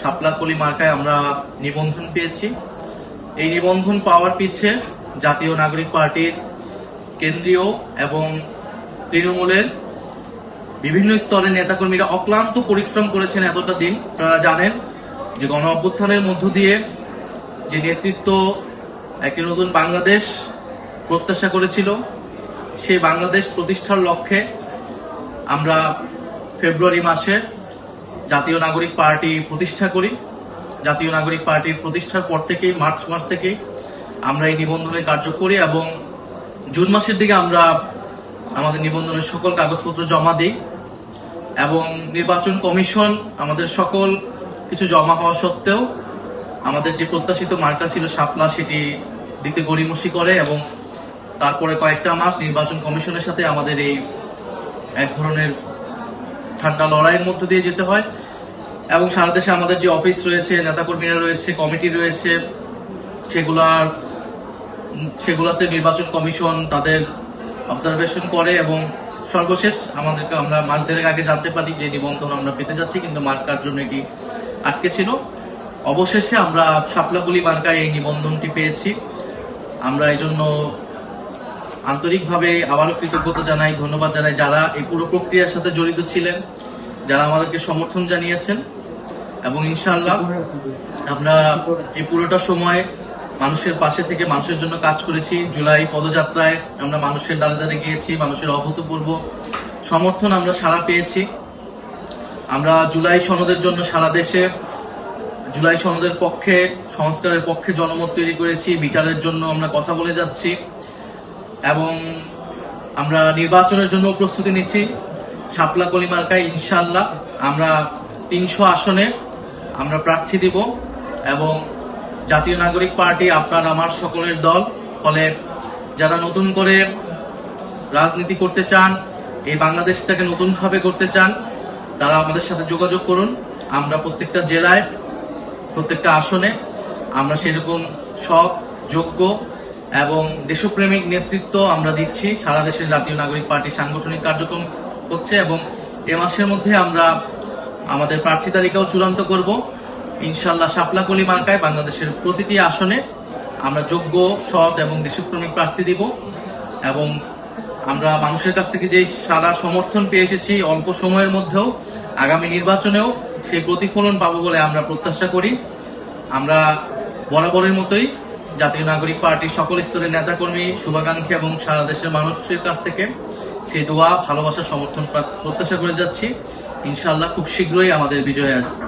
শাপলাকলি মার্কায় আমরা নিবন্ধন পেয়েছি। এই নিবন্ধন পাওয়ার পিছে জাতীয় নাগরিক পার্টির কেন্দ্রীয় এবং তৃণমূলের বিভিন্ন স্তরের নেতাকর্মীরা অক্লান্ত পরিশ্রম করেছেন এতটা দিন। আপনারা জানেন যে গণ অভ্যুত্থানের মধ্য দিয়ে যে নেতৃত্ব একটি নতুন বাংলাদেশ প্রত্যাশা করেছিল, সেই বাংলাদেশ প্রতিষ্ঠার লক্ষ্যে আমরা ফেব্রুয়ারি মাসে জাতীয় নাগরিক পার্টি প্রতিষ্ঠা করি। জাতীয় নাগরিক পার্টির প্রতিষ্ঠার পর থেকেই, মার্চ মাস থেকেই আমরা এই নিবন্ধনের কার্য করি এবং জুন মাসের দিকে আমরা আমাদের নিবন্ধনের সকল কাগজপত্র জমা দিই এবং নির্বাচন কমিশন আমাদের সকল কিছু জমা হওয়া সত্ত্বেও আমাদের যে প্রত্যাশিত মার্কা ছিল শাপলা, সেটি দিতে গড়িমসি করে এবং তারপরে কয়েকটা মাস নির্বাচন কমিশনের সাথে আমাদের এই এক ধরনের ঠান্ডা লড়াইয়ের মধ্য দিয়ে যেতে হয়। এবং সারা দেশে আমাদের যে অফিস রয়েছে, নেতাকর্মীরা রয়েছে, কমিটি রয়েছে সেগুলার সেগুলোতে নির্বাচন কমিশন তাদের অবজারভেশন করে এবং সর্বশেষ আমাদেরকে আমরা মাস দেড়েক আগে জানতে পারি যে নিবন্ধন আমরা পেতে যাচ্ছি, কিন্তু মার্কার জন্য এটি আটকে ছিল। অবশেষে আমরা শাপলাগুলি মার্কায় এই নিবন্ধনটি পেয়েছি। আমরা এই জন্য আন্তরিকভাবে আবারও কৃতজ্ঞতা জানাই, ধন্যবাদ জানাই যারা এই পুরো প্রক্রিয়ার সাথে জড়িত ছিলেন, যারা আমাদেরকে সমর্থন জানিয়েছেন। এবং ইনশাআল্লাহ আমরা এই পুরোটা সময় মানুষের পাশে থেকে মানুষের জন্য কাজ করেছি। জুলাই পদযাত্রায় আমরা মানুষের দ্বারে দ্বারে গিয়েছি, মানুষের অভূতপূর্ব সমর্থন আমরা সারা পেয়েছি। আমরা জুলাই সনদের জন্য সারা দেশে, জুলাই সনদের পক্ষে, সংস্কারের পক্ষে জনমত তৈরি করেছি, বিচারের জন্য আমরা কথা বলে যাচ্ছি। এবং আমরা নির্বাচনের জন্য প্রস্তুতি নিচ্ছি। শাপলা কলিমার্কায় ইনশাল্লাহ আমরা তিনশো আসনে আমরা প্রার্থী দিব এবং জাতীয় নাগরিক পার্টি, আপনার, আমার সকলের দল, ফলে যারা নতুন করে রাজনীতি করতে চান, এই বাংলাদেশটাকে নতুনভাবে করতে চান, তারা আমাদের সাথে যোগাযোগ করুন। আমরা প্রত্যেকটা জেলায়, প্রত্যেকটা আসনে আমরা সেরকম সৎ, যোগ্য এবং দেশপ্রেমিক নেতৃত্ব আমরা দিচ্ছি। সারা দেশের জাতীয় নাগরিক পার্টি সাংগঠনিক কার্যক্রম হচ্ছে এবং এ মাসের মধ্যে আমরা আমাদের প্রার্থী তালিকাও চূড়ান্ত করব। ইনশাল্লাহ শাপলাকলি মার্কায় বাংলাদেশের প্রতিটি আসনে আমরা যোগ্য, সৎ এবং দেশপ্রেমিক প্রার্থী দিব এবং আমরা মানুষের কাছ থেকে যে সারা সমর্থন পেয়ে এসেছি অল্প সময়ের মধ্যেও, আগামী নির্বাচনেও সেই প্রতিফলন পাবো বলে আমরা প্রত্যাশা করি। আমরা বরাবরের মতোই জাতীয় নাগরিক পার্টির সকল স্তরের নেতাকর্মী, শুভাকাঙ্ক্ষী এবং সারা দেশের মানুষের কাছ থেকে সেই দোয়া, ভালোবাসা, সমর্থন প্রত্যাশা করে যাচ্ছি। ইনশাল্লাহ খুব শীঘ্রই আমাদের বিজয় আসবে।